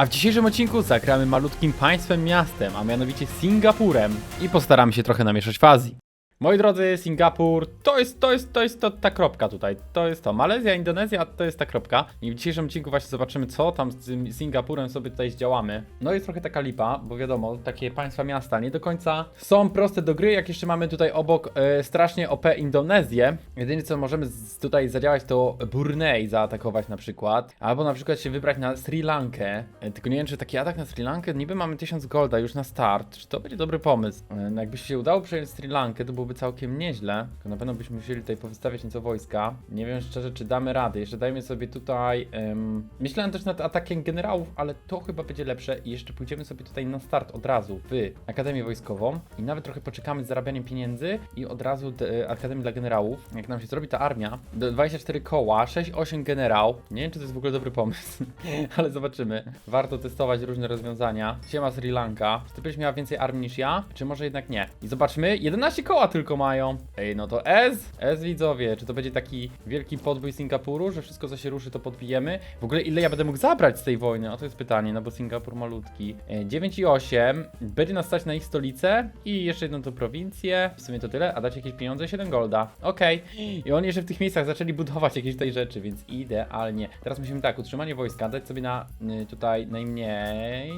A w dzisiejszym odcinku zagramy malutkim państwem miastem, a mianowicie Singapurem i postaramy się trochę namieszać w Azji. Moi drodzy, Singapur to jest, to jest, to jest to, ta kropka tutaj. To jest to. Malezja, Indonezja to jest ta kropka. I w dzisiejszym odcinku właśnie zobaczymy, co tam z Singapurem sobie tutaj zdziałamy. No jest trochę taka lipa, bo wiadomo, takie państwa miasta nie do końca są proste do gry, jak jeszcze mamy tutaj obok e, strasznie OP Indonezję. Jedyne co możemy z, tutaj zadziałać to Brunei zaatakować na przykład. Albo na przykład się wybrać na Sri Lankę. E, tylko nie wiem, czy taki atak na Sri Lankę, niby mamy 1000 golda już na start. Czy to będzie dobry pomysł? E, no jakby się udało przejąć Sri Lankę, to byłoby całkiem nieźle. Tylko na pewno byśmy musieli tutaj powystawiać nieco wojska. Nie wiem szczerze, czy damy radę. Jeszcze dajmy sobie tutaj... em, myślałem też nad atakiem generałów, ale to chyba będzie lepsze. I jeszcze pójdziemy sobie tutaj na start od razu w Akademię Wojskową. I nawet trochę poczekamy z zarabianiem pieniędzy i od razu d- Akademię dla Generałów. Jak nam się zrobi ta armia, d- 24 koła, 6-8 generał. Nie wiem, czy to jest w ogóle dobry pomysł, ale zobaczymy. Warto testować różne rozwiązania. Siema Sri Lanka. Czy ty byś miała więcej armii niż ja? Czy może jednak nie? I zobaczmy, 11 koła tylko mają. Ej, no to S, S widzowie. Czy to będzie taki wielki podbój Singapuru, że wszystko co się ruszy to podbijemy? W ogóle ile ja będę mógł zabrać z tej wojny? O to jest pytanie, no bo Singapur malutki. E, 9 i 8. Będzie nas stać na ich stolicę i jeszcze jedną to prowincję. W sumie to tyle, a dać jakieś pieniądze? 7 golda. Okej. I oni jeszcze w tych miejscach zaczęli budować jakieś tej rzeczy, więc idealnie. Teraz musimy tak, utrzymanie wojska, dać sobie na y, tutaj najmniej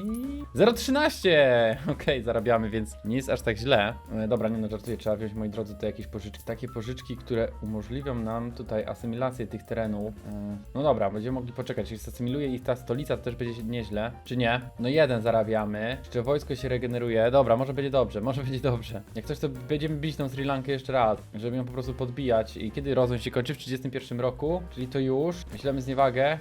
0,13. Okej, zarabiamy, więc nie jest aż tak źle. E, dobra, nie no, żartuję, trzeba wziąć, moi drodzy, to jakieś pożyczki. Takie pożyczki, które umożliwią nam tutaj asymilację tych terenów. E, no dobra, będziemy mogli poczekać. Jeśli zasymiluje ich ta stolica, to też będzie nieźle. Czy nie? No jeden zarabiamy. Jeszcze wojsko się regeneruje. Dobra, może będzie dobrze, może będzie dobrze. Jak coś, to będziemy bić tą Sri Lankę jeszcze raz, żeby ją po prostu podbijać. I kiedy rozwój się kończy? W 31 roku, czyli to już. Myślemy zniewagę.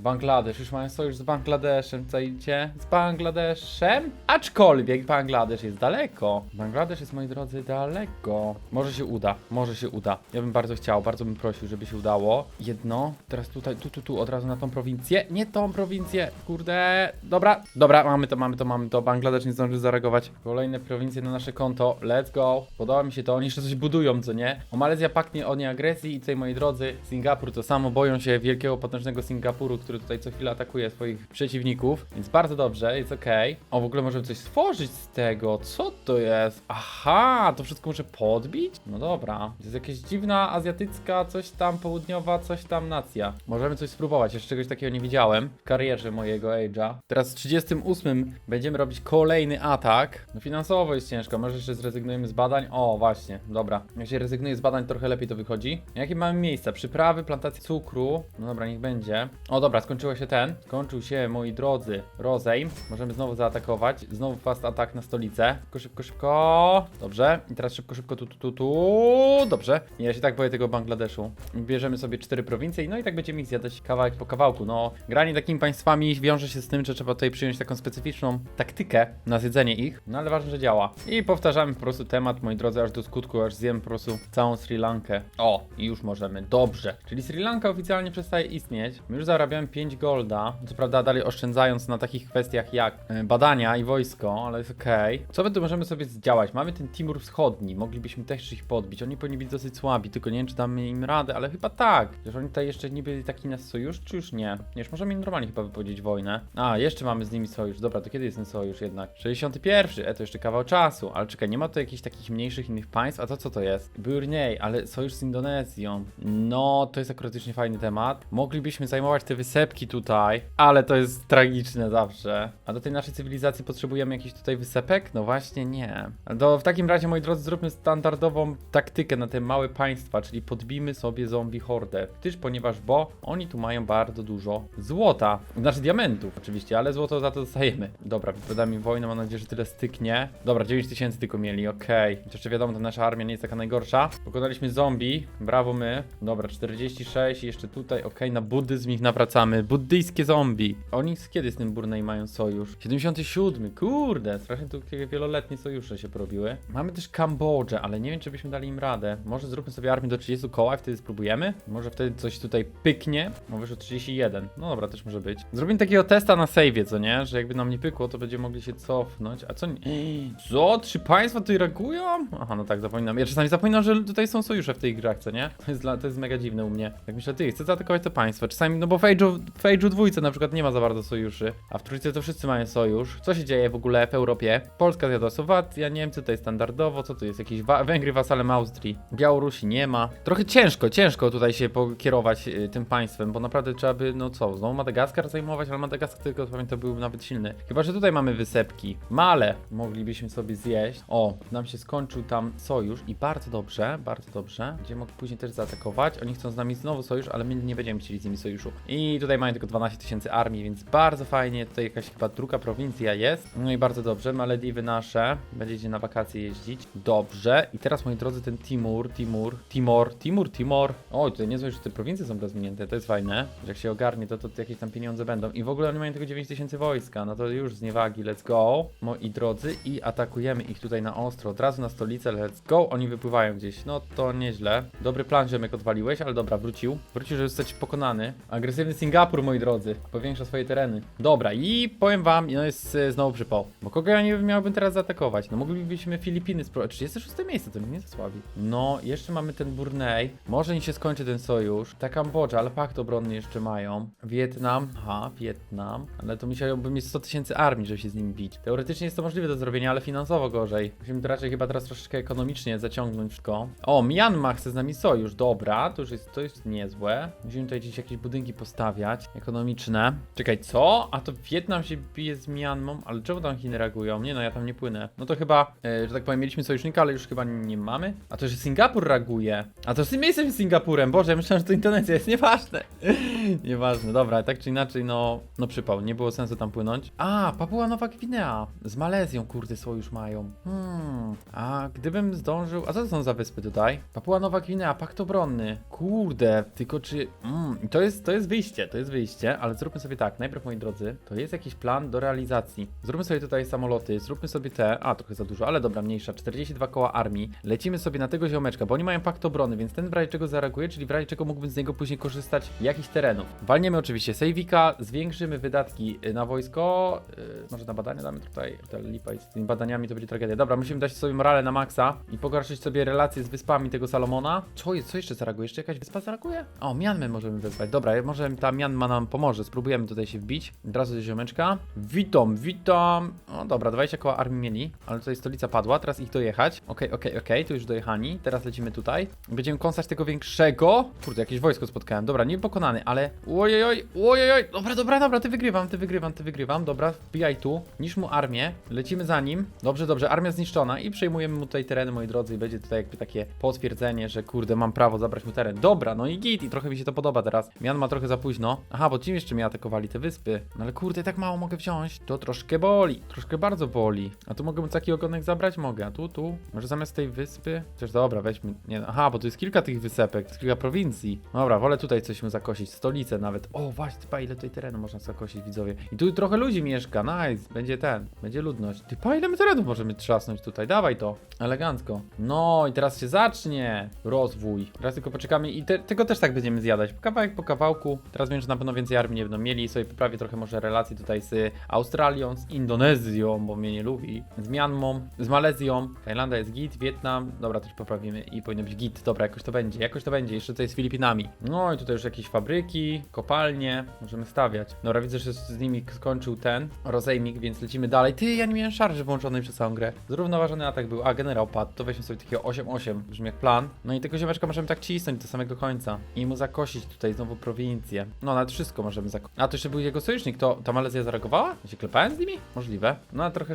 Bangladesz, już mają sojusz z Bangladeszem, co idzie? Z Bangladeszem? Aczkolwiek Bangladesz jest daleko. Bangladesz jest, moi drodzy, daleko. Może się uda, może się uda. Ja bym bardzo chciał, bardzo bym prosił, żeby się udało. Jedno, teraz tutaj, tu, tu, tu, od razu na tą prowincję. Nie tą prowincję, kurde. Dobra, dobra, mamy to, mamy to, mamy to. Bangladesz nie zdąży zareagować. Kolejne prowincje na nasze konto. Let's go. Podoba mi się to, oni jeszcze coś budują, co nie? O Malezja paknie o nieagresji i tutaj, moi drodzy, Singapur to samo. Boją się wielkiego, potężnego Singapuru, który tutaj co chwilę atakuje swoich przeciwników. Więc bardzo dobrze, jest okej. O, w ogóle możemy coś stworzyć z tego. Co to jest? Aha, to wszystko muszę podbić? No dobra. To jest jakaś dziwna, azjatycka, coś tam południowa, coś tam nacja. Możemy coś spróbować, jeszcze czegoś takiego nie widziałem w karierze mojego Age'a. Teraz w 38 będziemy robić kolejny atak. No finansowo jest ciężko, może jeszcze zrezygnujemy z badań. O, właśnie, dobra. Jak się rezygnuje z badań, trochę lepiej to wychodzi. Jakie mamy miejsca? Przyprawy, plantacje cukru. No dobra, niech będzie. O, dobra, skończyło się ten. Skończył się, moi drodzy, rozejm. Możemy znowu zaatakować. Znowu fast atak na stolicę. Szybko, szybko, szybko. Dobrze. I teraz szybko, szybko, tu, tu, tu, tu. Dobrze. Ja się tak boję tego Bangladeszu. Bierzemy sobie cztery prowincje i no i tak będziemy ich zjadać kawałek po kawałku. No, granie takimi państwami wiąże się z tym, że trzeba tutaj przyjąć taką specyficzną taktykę na zjedzenie ich. No ale ważne, że działa. I powtarzamy po prostu temat, moi drodzy, aż do skutku, aż zjem po prostu całą Sri Lankę. O, i już możemy. Dobrze. Czyli Sri Lanka oficjalnie przestaje istnieć. My już zarabiamy 5 golda. Co prawda dalej oszczędzając na takich kwestiach jak e, badania i wojsko, ale jest okej. Co my tu możemy sobie zdziałać? Mamy ten Timur Wschodni. Moglibyśmy też ich podbić. Oni powinni być dosyć słabi, tylko nie wiem, czy damy im radę, ale chyba tak. Że oni tutaj jeszcze niby taki nasz sojusz, czy już nie? Już możemy im normalnie chyba wypowiedzieć wojnę. A, jeszcze mamy z nimi sojusz. Dobra, to kiedy jest ten sojusz jednak? 61. E, to jeszcze kawał czasu. Ale czekaj, nie ma tu jakichś takich mniejszych innych państw? A to co to jest? Brunei, ale sojusz z Indonezją. No, to jest akurat fajny temat. Moglibyśmy zajmować te wysepki tutaj, ale to jest tragiczne zawsze. A do tej naszej cywilizacji potrzebujemy jakiś tutaj wysepek? No właśnie nie. To w takim razie, moi drodzy, zróbmy standardową taktykę na te małe państwa, czyli podbijmy sobie zombie hordę. Gdyż, ponieważ, bo oni tu mają bardzo dużo złota. Znaczy diamentów oczywiście, ale złoto za to dostajemy. Dobra, wypowiada mi wojnę, mam nadzieję, że tyle styknie. Dobra, 9000 tylko mieli, okej. Okay. Jeszcze wiadomo, ta nasza armia nie jest taka najgorsza. Pokonaliśmy zombie, brawo my. Dobra, 46 i jeszcze tutaj, okej, na buddyzm ich nawracamy. Buddyjskie zombie. Oni z kiedy z tym Brunei mają sojusz? 77, kurde, strasznie tu takie wieloletnie sojusze się porobiły. Mamy też Kambodżę. Ale nie wiem, czy byśmy dali im radę. Może zróbmy sobie armię do 30 koła i wtedy spróbujemy? Może wtedy coś tutaj pyknie? Bo wyszło 31. No dobra, też może być. Zrobimy takiego testa na save'ie, co nie? Że jakby nam nie pykło, to będziemy mogli się cofnąć. A co nie? Co? Trzy państwa tutaj reagują? Aha, no tak, zapominam. Ja czasami zapominam, że tutaj są sojusze w tej grach, co nie? To jest, dla, to jest mega dziwne u mnie. Jak myślę, ty, chcę zaatakować to państwo. Czasami, no bo w Age'u, dwójce na przykład nie ma za bardzo sojuszy, a w trójce to wszyscy mają sojusz. Co się dzieje w ogóle w Europie? Polska zjadła Słowacja, Niemcy tutaj standardowo, co tu jest? Jakieś wa Węgry wasalem Austrii, Białorusi nie ma. Trochę ciężko, ciężko tutaj się pokierować y, tym państwem, bo naprawdę trzeba by, no co, znowu Madagaskar zajmować, ale Madagaskar tylko pamiętam był nawet silny. Chyba, że tutaj mamy wysepki. Male moglibyśmy sobie zjeść. O, nam się skończył tam sojusz i bardzo dobrze, bardzo dobrze. Będziemy mogli później też zaatakować. Oni chcą z nami znowu sojusz, ale my nie będziemy chcieli z nimi sojuszu. I tutaj mają tylko 12 tysięcy armii, więc bardzo fajnie. Tutaj jakaś chyba druga prowincja jest. No i bardzo dobrze. Malediwy nasze. Będziecie na wakacje jeździć. Dobrze. I teraz, moi drodzy, ten Timur, Timur, Timor, Timur, Timor. O, tutaj niezłe, że te prowincje są rozwinięte. To jest fajne. Jak się ogarnie, to, to jakieś tam pieniądze będą. I w ogóle oni mają tylko 9 tysięcy wojska. No to już z niewagi. Let's go. Moi drodzy. I atakujemy ich tutaj na ostro. Od razu na stolicę. Let's go. Oni wypływają gdzieś. No to nieźle. Dobry plan, Ziemek, odwaliłeś, ale dobra, wrócił. Wrócił, żeby zostać pokonany. Agresywny Singapur, moi drodzy. Powiększa swoje tereny. Dobra, i powiem wam, no jest e, znowu przypał. Bo kogo ja nie miałbym teraz zaatakować? No moglibyśmy Filipiny spróbować. 36 miejsce, to mnie zasłabi. No, jeszcze mamy ten Brunei. Może im się skończy ten sojusz. Ta Kambodża, ale pakt obronny jeszcze mają. Wietnam, ha, Wietnam. Ale to musiałbym mieć 100 tysięcy armii, żeby się z nim bić. Teoretycznie jest to możliwe do zrobienia, ale finansowo gorzej. Musimy to raczej chyba teraz troszeczkę ekonomicznie zaciągnąć wszystko. O, Myanmar chce z nami sojusz, dobra, to już jest, to jest niezłe. Musimy tutaj gdzieś jakieś budynki postawiać, ekonomiczne. Czekaj, co? A to Wietnam się bije z Myanmą, ale czemu tam Chiny reagują? Nie no, ja tam nie płynę. No to chyba, e, że tak powiem, mieliśmy sojusznika, ale już chyba nie mamy. A to, że Singapur reaguje. A to my jesteśmy Singapurem, Boże, ja myślałem, że to Indonezja jest, nieważne. nieważne, dobra, tak czy inaczej, no, no przypał, nie było sensu tam płynąć. A, Papua Nowa Gwinea, z Malezją, kurde, sojusz mają. Hmm, a gdybym zdążył, a co to są za wyspy tutaj? Papua Nowa Gwinea, pakt obronny. Kurde, tylko czy, mm, to jest, to jest wyjście, to jest wyjście, ale zróbmy sobie tak, najpierw moi drodzy, to jest jakiś plan do realizacji. Zróbmy sobie tutaj samoloty, zróbmy sobie te, a trochę za dużo, ale dobra, mniejsza, 42 koła armii. Lecimy sobie na tego ziomeczka, bo oni mają pakt obrony, więc ten w razie czego zareaguje, czyli w razie czego mógłbym z niego później korzystać jakichś terenów. Walniemy oczywiście Sejwika, zwiększymy wydatki y, na wojsko, yy, może na badania damy tutaj, tutaj lipa i z tymi badaniami to będzie tragedia. Dobra, musimy dać sobie morale na maksa i pogorszyć sobie relacje z wyspami tego Salomona. Co jest, co jeszcze zareaguje? Jeszcze jakaś wyspa zareaguje? O, Mianmę możemy wezwać. Dobra, może ta Mianma nam pomoże, spróbujemy tutaj się wbić. Od razu do ziomeczka. Witam, witam. O, dobra, 20 koła armii mieli, ale tutaj stolica padła, teraz ich dojechać. Okej, okej, okej, tu już dojechani. Teraz lecimy tutaj. Będziemy kąsać tego większego. Kurde, jakieś wojsko spotkałem. Dobra, nie pokonany, ale... Ojojoj, ojojoj. Dobra, dobra, dobra, ty wygrywam, ty wygrywam, ty wygrywam. Dobra, wbijaj tu. Niż mu armię. Lecimy za nim. Dobrze, dobrze, armia zniszczona i przejmujemy mu tutaj tereny, moi drodzy, i będzie tutaj jakby takie potwierdzenie, że kurde, mam prawo zabrać mu teren. Dobra, no i git, i trochę mi się to podoba teraz. Mian ma trochę za późno. Aha, bo ci jeszcze mnie atakowali, te wyspy. No ale kurde, tak mało mogę wziąć. To troszkę boli, troszkę bardzo boli. A tu mogę mu taki ogonek zabrać? Mogę, a tu, tu. Może zamiast tej wyspy? Chociaż dobra, weźmy. Nie, aha, bo tu jest kilka tych wysepek, jest kilka prowincji. Dobra, wolę tutaj coś mu zakosić, stolicę nawet. O, właśnie, typa, ile tutaj terenu można zakosić, widzowie. I tu trochę ludzi mieszka, nice. Będzie ten, będzie ludność. Typa, ile my terenów możemy trzasnąć tutaj? Dawaj to, elegancko. No i teraz się zacznie rozwój. Teraz tylko poczekamy i te, tego też tak będziemy zjadać. Kawałek po kawałku. Teraz wiem, że na pewno więcej armii nie będą mieli sobie poprawię trochę może relacje tutaj z Australią, z Indonezją, bo mnie nie lubi, z Mianmą, z Malezją. Tajlandia jest git, Wietnam. Dobra, też poprawimy i powinno być git. Dobra, jakoś to będzie, jakoś to będzie. Jeszcze tutaj z Filipinami. No i tutaj już jakieś fabryki, kopalnie. Możemy stawiać. Dobra, widzę, że z nimi skończył ten rozejmik, więc lecimy dalej. Ty, ja nie miałem szarży włączonej przez całą grę. Zrównoważony atak był. A, generał padł. To weźmy sobie takiego 8-8. Brzmi jak plan. No i tego ziomeczka możemy tak cisnąć do samego końca. I mu zakosić tutaj znowu prowincję. No, nawet wszystko możemy zakosić. A, to jeszcze był jego sojusznik. To ta Malezja zareagowała? Ja się klepałem z nimi? Możliwe. No, a trochę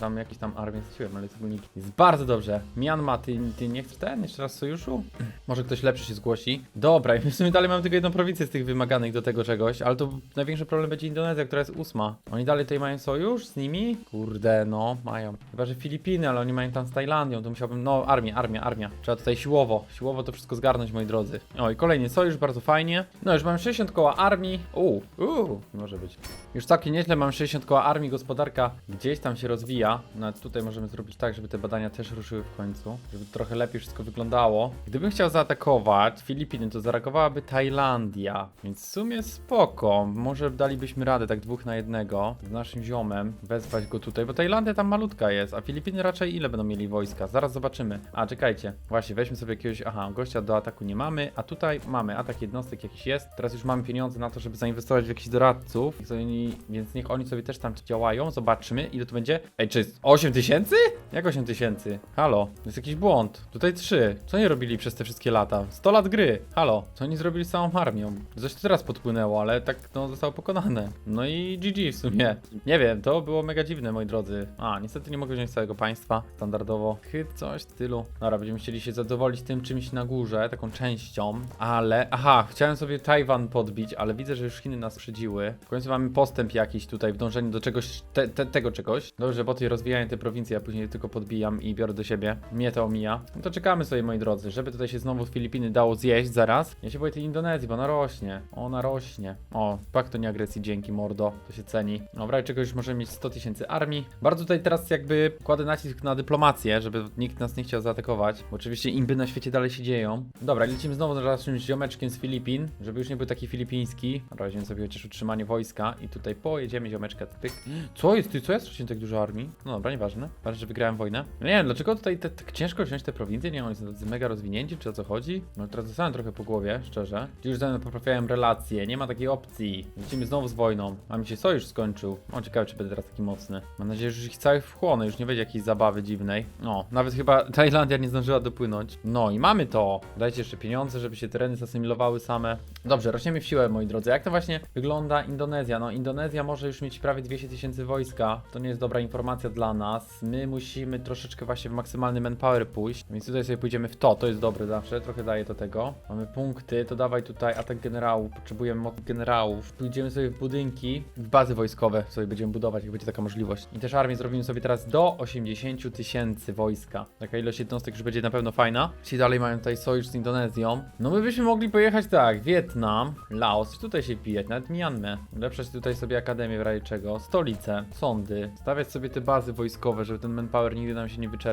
tam jakieś tam armię straciłem, ale wspólniki. Jest bardzo dobrze. Myanmar, ty, ty nie chcesz ten? Jeszcze raz sojuszu? Może ktoś lepszy się zgłosi. Dobra, i w sumie dalej mamy tylko jedną prowincję z tych wymaganych do tego czegoś, ale to największy problem będzie Indonezja, która jest ósma. Oni dalej tutaj mają sojusz z nimi? Kurde, no, mają. Chyba, że Filipiny, ale oni mają tam z Tajlandią, to musiałbym, no, armia, armia, armia. Trzeba tutaj siłowo, siłowo to wszystko zgarnąć, moi drodzy. O, i kolejny sojusz, bardzo fajnie. No, już mam 60 koła armii. Uuu, uuu, może być. Już całkiem nieźle, mam 60 koła armii, gospodarka gdzieś tam się rozwija. Nawet tutaj możemy zrobić tak, żeby te badania też ruszyły w końcu, żeby trochę lepiej wszystko wyglądało. Gdybym chciał zaatakować Filipiny, to zareagowałaby Tajlandia, więc w sumie spoko. Może dalibyśmy radę tak dwóch na jednego z naszym ziomem, wezwać go tutaj, bo Tajlandia tam malutka jest, a Filipiny raczej ile będą mieli wojska? Zaraz zobaczymy. A, czekajcie, właśnie, weźmy sobie jakiegoś, aha, gościa do ataku nie mamy, a tutaj mamy atak jednostek jakiś jest. Teraz już mamy pieniądze na to, żeby zainwestować w jakichś doradców, oni, więc niech oni sobie też tam działają, zobaczymy ile to będzie. Ej, czy jest 8 tysięcy? Jak 8 tysięcy? Halo, jest jakiś błąd. Tutaj 3. Co oni robili przez te wszystkie lata? 100 lat gry. Halo, co oni zrobili z całą armią? Coś teraz podpłynęło, ale tak no zostało pokonane. No i GG w sumie. Nie wiem, to było mega dziwne, moi drodzy. A, niestety nie mogę wziąć całego państwa standardowo. Chyt coś w stylu. Dobra, będziemy chcieli się zadowolić tym czymś na górze, taką częścią, ale... Aha, chciałem sobie Tajwan podbić, ale widzę, że już Chiny nas przedziły. W końcu mamy postęp jakiś tutaj w dążeniu do czegoś, te, te, tego czegoś. Dobrze, boty rozwijają te prowincje, a później tylko podbijam i biorę do siebie. Mnie to omija. No to czekamy sobie, moi drodzy, żeby tutaj się znowu Filipiny dało zjeść zaraz. Ja się boję tej Indonezji, bo ona rośnie. Ona rośnie. O, pakt to nie agresji, dzięki mordo. To się ceni. W razie czegoś już możemy mieć 100 tysięcy armii. Bardzo tutaj teraz jakby kładę nacisk na dyplomację, żeby nikt nas nie chciał zaatakować. Bo oczywiście imby na świecie dalej się dzieją. Dobra, lecimy znowu z naszym ziomeczkiem z Filipin, żeby już nie był taki filipiński. Dobra, weźmiemy sobie chociaż utrzymanie wojska i tutaj pojedziemy ziomeczka. Pyk. Co jest? Ty, co jest rośnie tak dużo armii? No dobra, nieważne. Ważne, że wygrałem wojnę. No nie wiem, dlaczego tutaj te- tak ciężko wziąć te prowincje? Nie oni są tacy mega rozwinięci, czy o co chodzi? No teraz dostałem trochę po głowie, szczerze. Już poprawiałem relacje, nie ma takiej opcji. Lecimy znowu z wojną. A mi się sojusz skończył. O, ciekawe, czy będę teraz taki mocny. Mam nadzieję, że już ich całych wchłonę, już nie będzie jakiejś zabawy dziwnej. No, nawet chyba Tajlandia nie zdążyła dopłynąć. No i mamy to. Dajcie jeszcze pieniądze, żeby się tereny zasymilowały same. Dobrze, rośniemy w siłę, moi drodzy. Jak to właśnie wygląda Indonezja? No, Indonezja może już mieć prawie 200 tysięcy wojska. To nie jest dobra informacja dla nas. My musimy troszeczkę właśnie w maksymalny manpower pójść. Więc tutaj sobie pójdziemy w to. To jest dobre zawsze. Trochę daje to tego. Mamy punkty, to dawaj tutaj atak generałów. Potrzebujemy moc generałów. Pójdziemy sobie w budynki, w bazy wojskowe sobie będziemy budować, jak będzie taka możliwość. I też armię zrobimy sobie teraz do 80 tysięcy wojska. Taka ilość jednostek już będzie na pewno fajna. Ci dalej mają tutaj sojusz z Indonezją. No my byśmy mogli pojechać tak, Wietnam, Laos, tutaj się pijać, nawet Myanmę. Ulepszać tutaj sobie akademię w razie czego, stolice, sądy, stawiać sobie te bazy wojskowe, żeby ten manpower nigdy nam się nie wyczerpał.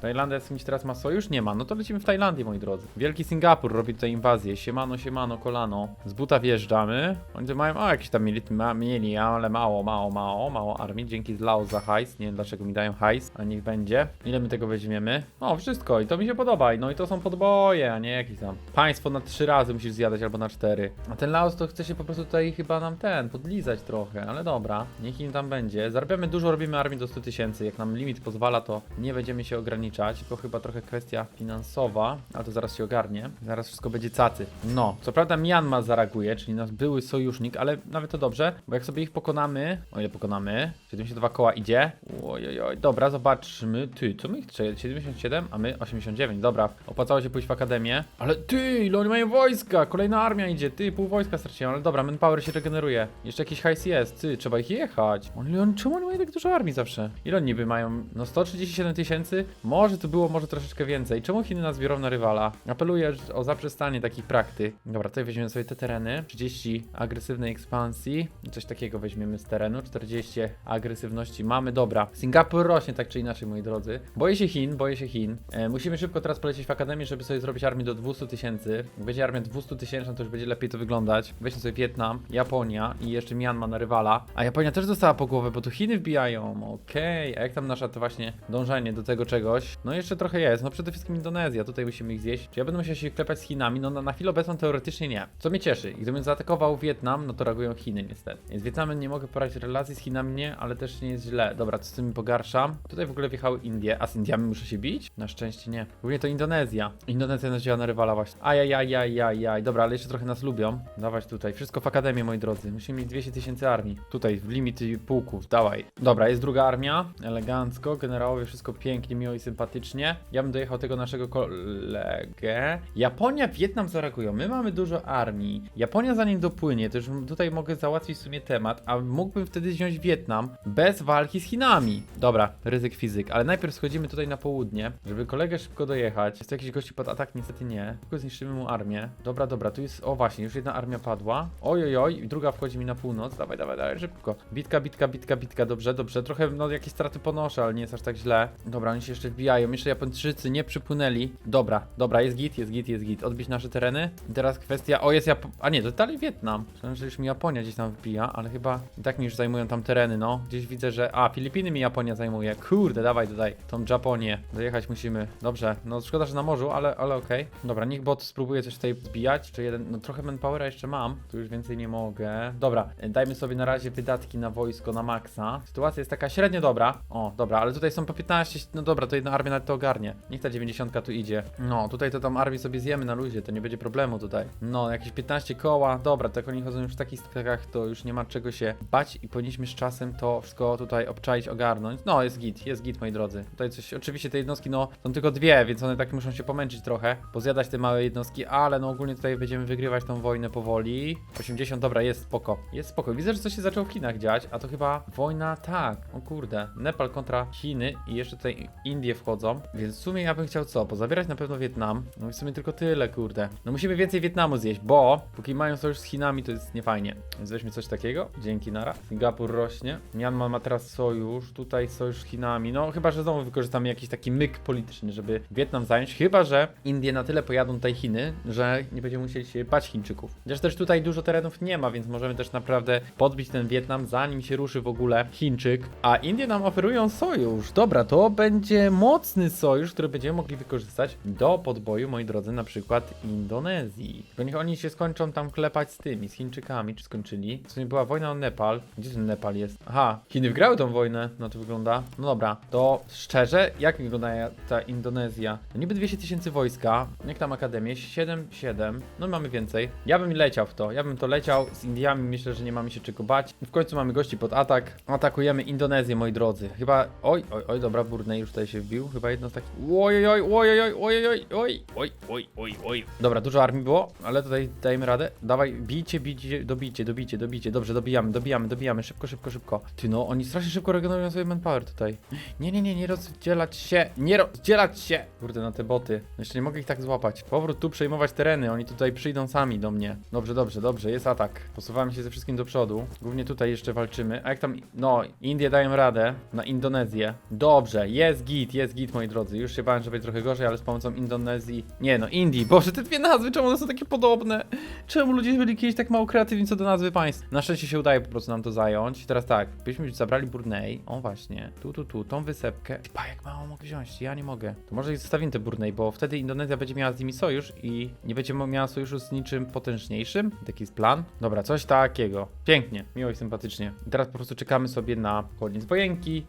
Tajlandia z kimś teraz ma sojusz? Nie ma, no to lecimy w Tajlandię, moi drodzy. Wielki Singapur robi tutaj inwazję, siemano, siemano, kolano. Z buta wjeżdżamy. Oni mają, o jakieś tam mieli, ma, mieli, ale mało, mało, mało, mało armii. Dzięki z Laos za hajs, nie wiem dlaczego mi dają hajs, a niech będzie. Ile my tego weźmiemy? O, wszystko i to mi się podoba, no i to są podboje, a nie jakieś tam. Państwo na trzy razy musisz zjadać albo na cztery. A ten Laos to chce się po prostu tutaj chyba nam ten, podlizać trochę, ale dobra, niech im tam będzie. Zarabiamy dużo, robimy armię do 100 tysięcy, jak nam limit pozwala, to nie będziemy się ograniczać, tylko chyba trochę kwestia finansowa, ale to zaraz się ogarnie. Zaraz wszystko będzie cacy. No, co prawda Myanmar zareaguje, czyli nasz były sojusznik, ale nawet to dobrze, bo jak sobie ich pokonamy, o ile pokonamy, 72 koła idzie, oj, oj, dobra, zobaczmy, ty, co my ich, czekaj, 77, a my 89, dobra, opłacało się pójść w akademię, ale ty, ile oni mają wojska, kolejna armia idzie, ty, pół wojska straciłem, ale dobra, manpower się regeneruje, jeszcze jakiś hajs jest, ty, trzeba ich jechać, oni, oni, czemu oni mają tak dużo armii zawsze? Ile oni niby mają, no 137 tysięcy, może tu było, może troszeczkę więcej, czemu Chiny nas biorą na rywala? Apeluję o zaprzestanie takich praktyk. Dobra, tutaj weźmiemy sobie te tereny, 30 agresywnej ekspansji, coś takiego weźmiemy z terenu, 40 agresywności mamy, dobra. Singapur rośnie tak czy inaczej, moi drodzy. Boję się Chin, boję się Chin. E, musimy szybko teraz polecieć w akademię, żeby sobie zrobić armię do 200 tysięcy. Jak będzie armia 200 tysięczna, to już będzie lepiej to wyglądać. Weźmy sobie Wietnam, Japonia i jeszcze Myanmar na rywala. A Japonia też dostała po głowę, bo tu Chiny wbijają. Okej, a jak tam nasza to właśnie dążenie do tego czegoś? No jeszcze trochę jest, no przede wszystkim Indonezja, tutaj musimy ich zjeść. Czy ja będę musiał się klepać z Chinami? No na, na chwilę obecną teoretycznie nie. Co mnie cieszy, gdybym zaatakował Wietnam, no to reagują Chiny niestety. Więc Wietnamem nie mogę poradzić relacji, z Chinami nie, ale też nie jest źle. Dobra, co z tym pogarszam? Tutaj w ogóle wjechały Indie, a z Indiami muszę się bić? Na szczęście nie. Głównie to Indonezja. Indonezja nas działa na rywala właśnie. Ajajajajajaj. Dobra, ale jeszcze trochę nas lubią. Dawać tutaj. Wszystko w akademię, moi drodzy. Musimy mieć 200 tysięcy armii. Tutaj, w limit pułków. Dawaj. Dobra, jest druga armia. Elegancko. Generałowie, wszystko pięknie, miło i sympatycznie. Ja bym dojechał tego naszego kolegę. Japonia, Wietnam zareagują. My mamy dużo armii. Japonia zanim dopłynie, to już tutaj mogę załatwić w sumie temat, a mógłbym wtedy wziąć Wietnam bez walki z Chinami. Dobra, ryzyk fizyk, ale najpierw schodzimy tutaj na południe, żeby kolegę szybko dojechać. Jest to jakiś gości pod atak? Niestety nie. Tylko zniszczymy mu armię. Dobra, dobra, tu jest, o właśnie, już jedna armia padła. Oj, oj, oj, druga wchodzi mi na północ. Dawaj, dawaj, dawaj, szybko. Bitka, bitka, bitka, bitka, dobrze, dobrze. Trochę, no, jakieś straty ponoszę, ale nie jest aż tak źle. Dobra, oni się jeszcze wbijają. Jeszcze Japończycy nie przypłynęli. Dobra, dobra, jest git, jest git, jest git. Odbić nasze tereny. I teraz kwestia. O, jest Jap... A nie, to dalej Wietnam. Myślałem, że już mi Japonia gdzieś tam wbija, ale chyba i tak mi już zajmują tam tereny, no. Gdzieś widzę, że. A, Filipiny mi Japonia zajmuje. Kurde, dawaj tutaj. Tą Japonię. Dojechać musimy. Dobrze, no szkoda, że na morzu, ale, ale okej. Dobra, niech bot spróbuje coś tutaj zbijać. Czy jeden. No trochę manpowera jeszcze mam. Tu już więcej nie mogę. Dobra, dajmy sobie na razie wydatki na wojsko na maksa. Sytuacja jest taka średnio dobra. O, dobra, ale tutaj są po 15. No dobra, to jedna armia nawet to ogarnie. Niech ta 90 tu idzie. No, tutaj to tam armię sobie zjemy na luzie, to nie będzie problemu tutaj. No, jakieś 15 koła. Dobra, tak oni chodzą już w takich skakach, to już nie ma czego się bać i powinniśmy z czasem to wszystko tutaj obczaić, ogarnąć. No, jest git, jest git, moi drodzy. Tutaj coś, oczywiście te jednostki, no, są tylko dwie, więc one tak muszą się pomęczyć trochę, pozjadać te małe jednostki, ale no ogólnie tutaj będziemy wygrywać tą wojnę powoli. 80, dobra, jest spoko. Jest spoko. Widzę, że coś się zaczęło w Chinach dziać, a to chyba wojna, tak. O kurde. Nepal kontra Chiny i jeszcze tutaj Indie wchodzą, więc w sumie ja bym chciał co? Pozabierać na pewno Wietnam. No i w sumie tylko tyle, kurde. No musimy więcej Wietnamu zjeść, bo póki mają sojusz z Chinami, to jest niefajnie. Więc weźmy coś takiego. Dzięki, nara. Singapur rośnie. Myanmar ma teraz sojusz. Tutaj sojusz z Chinami. No chyba, że znowu wykorzystamy jakiś taki myk polityczny, żeby Wietnam zająć. Chyba, że Indie na tyle pojadą tutaj Chiny, że nie będziemy musieli się bać Chińczyków. Chociaż też tutaj dużo terenów nie ma, więc możemy też naprawdę podbić ten Wietnam, zanim się ruszy w ogóle Chińczyk. A Indie nam oferują sojusz. Dobra, to będzie mocny sojusz, który będziemy mogli wykorzystać do podboju, moi drodzy, na przykład Indonezji. Tylko niech oni się skończą tam klepać z tymi, z Chińczykami, czy skończyli. W sumie była wojna o Nepal. Gdzie ten Nepal jest? Aha, Chiny wygrały tą wojnę, no to wygląda. No dobra, to szczerze, jak wygląda ta Indonezja? No niby 200 tysięcy wojska, jak tam akademię? 7, 7, no mamy więcej. Ja bym leciał w to, ja bym to leciał z Indiami, myślę, że nie mamy się czego bać. W końcu mamy gości pod atak. Atakujemy Indonezję, moi drodzy. Chyba, oj, oj, oj, dobra, Brunei już już tutaj się wbił, chyba jedno z takich... Ojojoj, ojojoj, ojojoj, oj, oj, oj, oj, oj. Dobra, dużo armii było, ale tutaj dajemy radę. Dawaj, bijcie, bijcie, dobijcie, dobijcie, dobijcie. Dobrze, dobijamy, dobijamy, dobijamy, szybko, szybko, szybko. Ty no, oni strasznie szybko regenerują sobie manpower tutaj. Nie, nie, nie, nie rozdzielać się, nie rozdzielać się! Kurde, na te boty. Jeszcze nie mogę ich tak złapać. Powrót tu, przejmować tereny, oni tutaj przyjdą sami do mnie. Dobrze, dobrze, dobrze, jest atak. Posuwamy się ze wszystkim do przodu. Głównie tutaj jeszcze walczymy. A jak tam... No, Indie dają radę. Na Indonezję. Dobrze, jest git, jest git, moi drodzy. Już się bałem, że będzie trochę gorzej, ale z pomocą Indonezji. Nie no, Indii. Boże, te dwie nazwy, czemu one są takie podobne? Czemu ludzie byli kiedyś tak mało kreatywni co do nazwy państw? Na szczęście się udaje po prostu nam to zająć. Teraz tak, byśmy już zabrali Brunei. O właśnie, tu, tu, tu, tą wysepkę. Pa, jak mało mogę wziąć, ja nie mogę. To może zostawimy te Brunei, bo wtedy Indonezja będzie miała z nimi sojusz i nie będzie miała sojuszu z niczym potężniejszym. Taki jest plan. Dobra, coś takiego. Pięknie, miło i sympatycznie. I teraz po prostu czekamy sobie na koniec wojenki,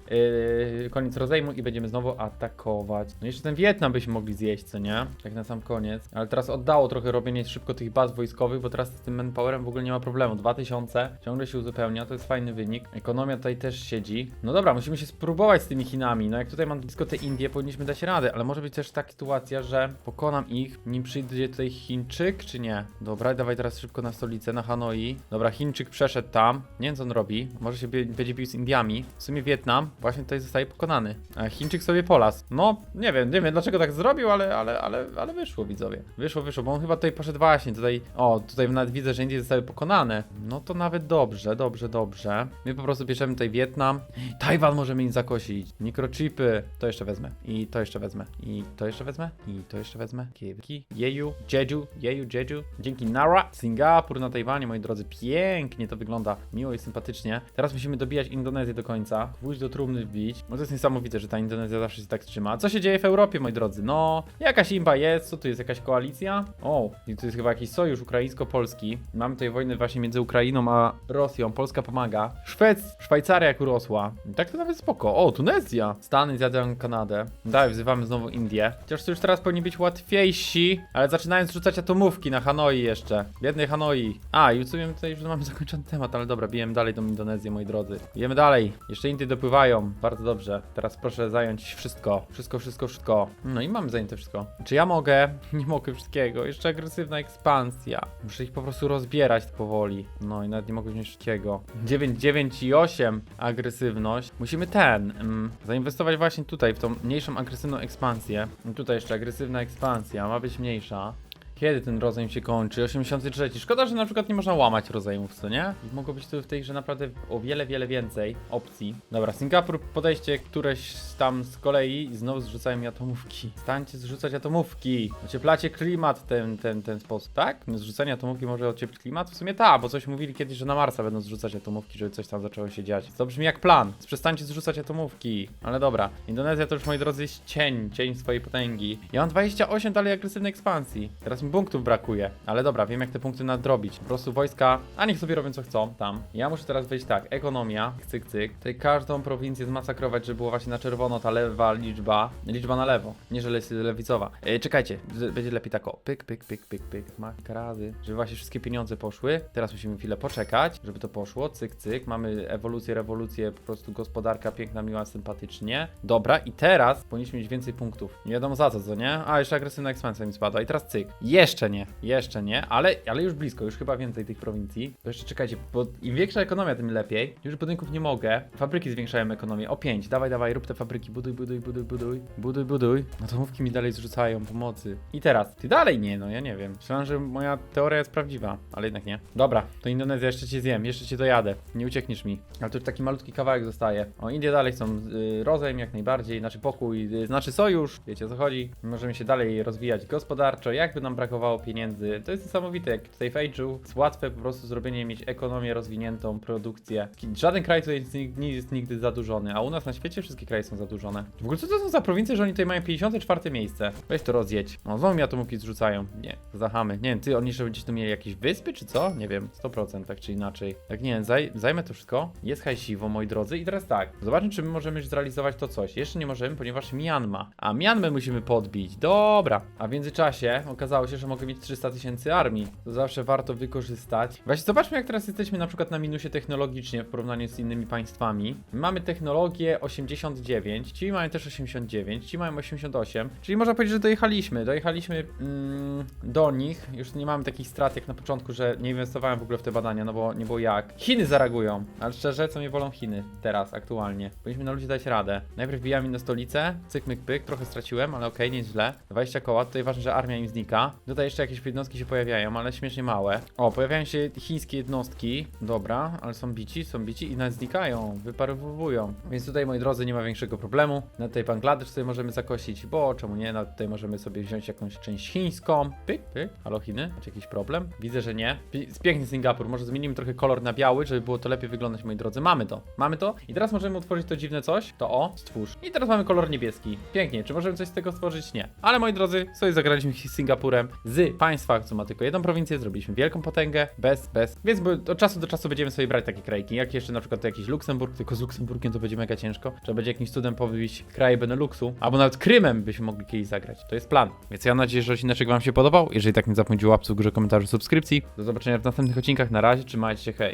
yy, koniec rozejmu i będziemy znowu atakować. No jeszcze ten Wietnam byśmy mogli zjeść, co nie? Tak na sam koniec. Ale teraz oddało trochę robienie szybko tych baz wojskowych, bo teraz z tym manpowerem w ogóle nie ma problemu. 2000 ciągle się uzupełnia, to jest fajny wynik. Ekonomia tutaj też siedzi. No dobra, musimy się spróbować z tymi Chinami. No jak tutaj mam blisko te Indie, powinniśmy dać radę, ale może być też taka sytuacja, że pokonam ich, nim przyjdzie tutaj Chińczyk, czy nie? Dobra, dawaj teraz szybko na stolicę, na Hanoi. Dobra, Chińczyk przeszedł tam. Nie wiem co on robi. Może się będzie bił z Indiami. W sumie Wietnam właśnie tutaj zostaje pokonany. A Chińczyk sobie polas. No, nie wiem, nie wiem dlaczego tak zrobił, ale, ale, ale, ale wyszło widzowie. Wyszło, wyszło, bo on chyba tutaj poszedł właśnie tutaj. O, tutaj nawet widzę, że Indie zostały pokonane. No to nawet dobrze, dobrze, dobrze. My po prostu bierzemy tutaj Wietnam. Tajwan możemy im zakosić. Mikrochipy. To jeszcze wezmę. I to jeszcze wezmę. I to jeszcze wezmę. I to jeszcze wezmę. Kiewki. Jeju. Jeju. Jeju, Jeju. Dzięki Nara. Singapur na Tajwanie, moi drodzy. Pięknie to wygląda. Miło i sympatycznie. Teraz musimy dobijać Indonezję do końca. Gwóźdź do trumny wbić. No to jest niesamowite, że ta Indonezja zawsze się tak trzyma. Co się dzieje w Europie, moi drodzy? No, jakaś imba jest. Co tu jest? Jakaś koalicja? O, i tu jest chyba jakiś sojusz ukraińsko-polski. Mamy tutaj wojnę właśnie między Ukrainą a Rosją. Polska pomaga. Szwec, Szwajcaria jak urosła. Tak to nawet spoko. O, Tunezja. Stany zjadają Kanadę. Dalej wzywamy znowu Indię. Chociaż to już teraz powinni być łatwiejsi, ale zaczynając rzucać atomówki na Hanoi jeszcze. Biedny Hanoi. A, i w sumie tutaj już mamy zakończony temat, ale dobra, bijemy dalej tą Indonezję, moi drodzy. Bijemy dalej. Jeszcze Indie dopływają. Bardzo dobrze. Teraz proszę zająć wszystko. Wszystko, wszystko, wszystko. No i mamy zajęte wszystko. Czy ja mogę? Nie mogę wszystkiego. Jeszcze agresywna ekspansja. Muszę ich po prostu rozbierać powoli. No i nawet nie mogę wziąć wszystkiego. 9, 9 i 8 agresywność. Musimy ten, mm, zainwestować właśnie tutaj w tą mniejszą agresywną ekspansję. I tutaj jeszcze agresywna ekspansja, ma być mniejsza. Kiedy ten rozejm się kończy? 83. Szkoda, że na przykład nie można łamać rozejmów, co nie? I mogło być tu w tej grze naprawdę o wiele, wiele więcej opcji. Dobra, Singapur, podejście któreś tam z kolei i znowu zrzucają mi atomówki. Stańcie zrzucać atomówki. Ocieplacie klimat ten, ten, ten sposób, tak? Zrzucanie atomówki może ocieplić klimat? W sumie tak, bo coś mówili kiedyś, że na Marsa będą zrzucać atomówki, żeby coś tam zaczęło się dziać. To brzmi jak plan. Przestańcie zrzucać atomówki. Ale dobra, Indonezja to już, moi drodzy, jest cień, cień swojej potęgi. Ja mam 28 dalej agresywnej ekspansji. Teraz mi punktów brakuje. Ale dobra, wiem jak te punkty nadrobić. Po prostu wojska, a niech sobie robią co chcą tam. Ja muszę teraz wejść tak, ekonomia, cyk, cyk. Tutaj każdą prowincję zmasakrować, żeby było właśnie na czerwono ta lewa liczba. Liczba na lewo, nie że jest lewicowa. E, czekajcie, będzie lepiej tak o. Pyk, pyk, pyk, pyk, pyk, makarazy. Żeby właśnie wszystkie pieniądze poszły. Teraz musimy chwilę poczekać, żeby to poszło. Cyk, cyk. Mamy ewolucję, rewolucję, po prostu gospodarka piękna, miła, sympatycznie. Dobra, i teraz powinniśmy mieć więcej punktów. Nie wiadomo za co, co nie? A, jeszcze agresywna ekspansja mi spadła. I teraz cyk. Jeszcze nie, jeszcze nie, ale, ale już blisko, już chyba więcej tych prowincji. To jeszcze czekajcie, bo im większa ekonomia, tym lepiej. Już budynków nie mogę. Fabryki zwiększają ekonomię. O 5, dawaj, dawaj, rób te fabryki, buduj, buduj, buduj, buduj, buduj, buduj. No to mówki mi dalej zrzucają pomocy. I teraz, ty dalej nie, no ja nie wiem. Myślałem, że moja teoria jest prawdziwa, ale jednak nie. Dobra, to Indonezja, jeszcze cię zjem, jeszcze cię dojadę. Nie uciekniesz mi. Ale to już taki malutki kawałek zostaje. O, Indie dalej chcą y, rozejm jak najbardziej, znaczy pokój, y, znaczy sojusz, wiecie o co chodzi. Możemy się dalej rozwijać gospodarczo, jakby nam brakowało pieniędzy. To jest niesamowite, jak tutaj w Age'u jest łatwe po prostu zrobienie, mieć ekonomię rozwiniętą, produkcję. Żaden kraj tutaj nie jest nigdy zadłużony, a u nas na świecie wszystkie kraje są zadłużone. W ogóle co to są za prowincje, że oni tutaj mają 54 miejsce? Weź to rozjedź. No, znowu mi atomówki zrzucają. Nie, zachamy. Nie wiem, ty, oni jeszcze gdzieś tu mieli jakieś wyspy, czy co? Nie wiem, 100% tak czy inaczej. Tak nie wiem, zaj zajmę to wszystko. Jest hajsiwo, moi drodzy. I teraz tak, zobaczmy, czy my możemy już zrealizować to coś. Jeszcze nie możemy, ponieważ Mianma. A Mianmę musimy podbić. Dobra. A w międzyczasie okazało się, że mogę mieć 300 tysięcy armii. To zawsze warto wykorzystać. Właśnie zobaczmy, jak teraz jesteśmy na przykład na minusie technologicznie w porównaniu z innymi państwami. Mamy technologię 89, ci mają też 89, ci mają 88, czyli można powiedzieć, że dojechaliśmy. Dojechaliśmy mm, do nich. Już nie mamy takich strat jak na początku, że nie inwestowałem w ogóle w te badania, no bo nie było jak. Chiny zareagują, ale szczerze, co mnie wolą Chiny teraz, aktualnie. Powinniśmy na ludzi dać radę. Najpierw bijamy na stolicę, cyk, myk, pyk, trochę straciłem, ale okej, nie jest źle. 20 koła, tutaj ważne, że armia im znika. Tutaj jeszcze jakieś jednostki się pojawiają, ale śmiesznie małe. O, pojawiają się chińskie jednostki, dobra, ale są bici, są bici i nawet znikają, wyparowują. Więc tutaj, moi drodzy, nie ma większego problemu. Na tutaj Bangladesz sobie możemy zakosić, bo czemu nie? Na tutaj możemy sobie wziąć jakąś część chińską. Pyk, pyk. Halo Chiny? Macie jakiś problem? Widzę, że nie. Piękny Singapur, może zmienimy trochę kolor na biały, żeby było to lepiej wyglądać, moi drodzy. Mamy to, mamy to. I teraz możemy utworzyć to dziwne coś. To o, stwórz. I teraz mamy kolor niebieski. Pięknie, czy możemy coś z tego stworzyć? Nie. Ale moi drodzy, sobie zagraliśmy z Singapurem z państwa, co ma tylko jedną prowincję, zrobiliśmy wielką potęgę, bez, bez. Więc od czasu do czasu będziemy sobie brać takie krajki, jak jeszcze na przykład jakiś Luksemburg, tylko z Luksemburgiem to będzie mega ciężko. Trzeba będzie jakimś cudem powybić kraje Beneluxu, albo nawet Krymem byśmy mogli kiedyś zagrać. To jest plan. Więc ja mam nadzieję, że odcinek wam się podobał. Jeżeli tak, nie zapomnijcie łapcu w górze, komentarzu, subskrypcji. Do zobaczenia w następnych odcinkach. Na razie, trzymajcie się, hej.